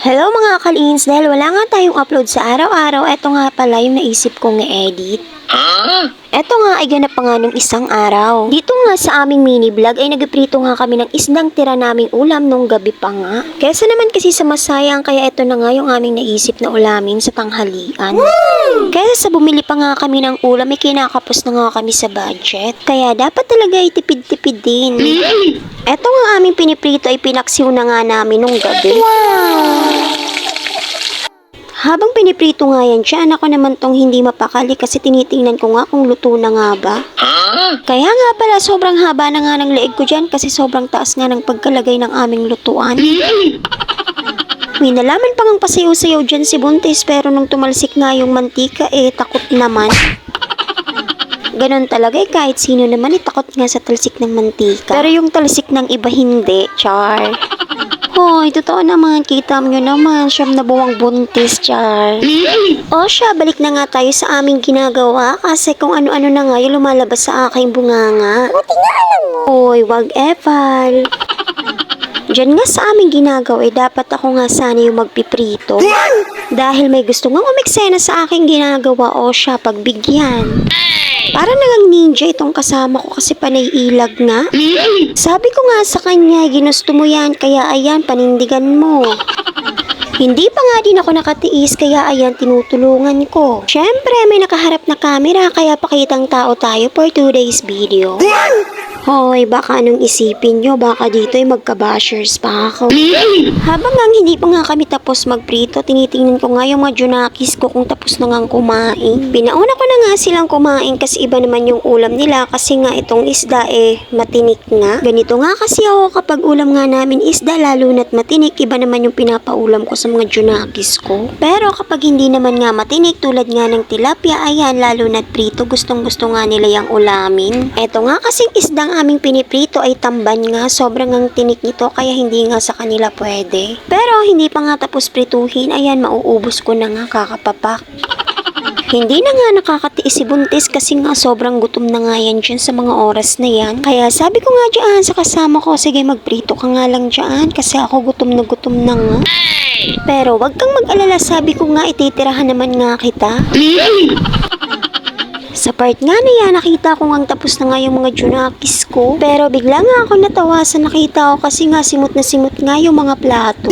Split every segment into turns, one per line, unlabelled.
Hello mga kalins, dahil wala nga tayong upload sa araw-araw, eto nga pala yung naisip kong i-edit. Eto nga ay ganap pa nga nung isang araw. Dito nga sa aming mini vlog ay nagprito nga kami ng isdang tira naming ulam nung gabi pa nga. Kesa naman kasi sa masayang kaya ito na nga yung aming naisip na ulamin sa tanghalian. Kaya sa bumili pa nga kami ng ulam ay kinakapos na nga kami sa budget. Kaya dapat talaga ay tipid-tipid din. Eto nga aming piniprito ay pinaksiw na nga namin nung gabi. Habang piniprito nga yan dyan, ako naman tong hindi mapakali kasi tinitingnan ko nga kung luto na nga ba. Kaya nga pala, sobrang haba na nga ng leeg ko dyan kasi sobrang taas nga ng pagkalagay ng aming lutuan. May nalaman pa ngang pasayaw-sayaw dyan si Buntis pero nung tumalsik nga yung mantika eh takot naman. Ganon talaga eh, kahit sino naman eh, takot nga sa talsik ng mantika. Pero yung talsik ng iba hindi, char. Hoy, totoo naman, kita mo naman, siyam na buwang buntis, char. o siya, balik na nga tayo sa aming ginagawa kasi kung ano-ano na nga yung lumalabas sa aking bunganga. Buti nga alam mo. Hoy, wag epal. Diyan nga sa aming ginagawa, eh, dapat ako nga sana yung magpiprito. Dahil may gusto nga umeksena sa aking ginagawa o siya pagbigyan. Para nagang ninja itong kasama ko kasi panay ilag nga. Sabi ko nga sa kanya, ginusto mo yan, kaya ayan, panindigan mo. Hindi pa nga din ako nakatiis, kaya ayan, tinutulungan ko. Siyempre, may nakaharap na camera, kaya pakitang tao tayo for today's video. Hoy, baka anong isipin nyo, baka dito ay magka-bashers pa ako. Habang nga hindi pa nga kami tapos magprito, tinitingnan ko nga yung mga junakis ko kung tapos na nga kumain. Pinauna ko na nga silang kumain kasi iba naman yung ulam nila kasi nga itong isda eh matinik nga. Ganito nga kasi ako kapag ulam nga namin isda lalo na't matinik, iba naman yung pinapaulam ko sa mga junakis ko. Pero kapag hindi naman nga matinik tulad nga ng tilapia, ayan lalo na't prito, gustong gusto nga nila yung ulamin. Eto nga kasing isdang aming piniprito ay tamban nga, sobrang ang tinik nito kaya hindi nga sa kanila pwede. Pero hindi pa nga tapos prituhin, ayan mauubos ko na nga kakapapak. Hindi na nga nakakatiis si Buntis kasi nga sobrang gutom na nga yan dyan sa mga oras na yan. Kaya sabi ko nga dyan sa kasama ko, sige magprito ka nga lang dyan kasi ako gutom na gutom na nga. Pero wag kang mag-alala, sabi ko nga ititirahan naman nga kita. Sa part nga na yan, nakita ko nga tapos na nga yung mga junakis ko. Pero bigla nga ako natawa sa nakita ko kasi nga simot na simot nga yung mga plato.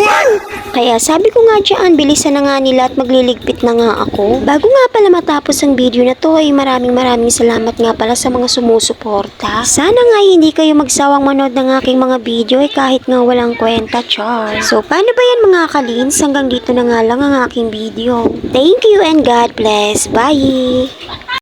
Kaya sabi ko nga dyan, bilisan na nga nila at magliligpit na nga ako. Bago nga pala matapos ang video na to, ay maraming maraming salamat nga pala sa mga sumusuporta. Sana nga hindi kayo magsawang manood ng aking mga video eh kahit nga walang kwenta, char. So paano ba yan mga kalins? Hanggang dito na nga lang ang aking video. Thank you and God bless. Bye!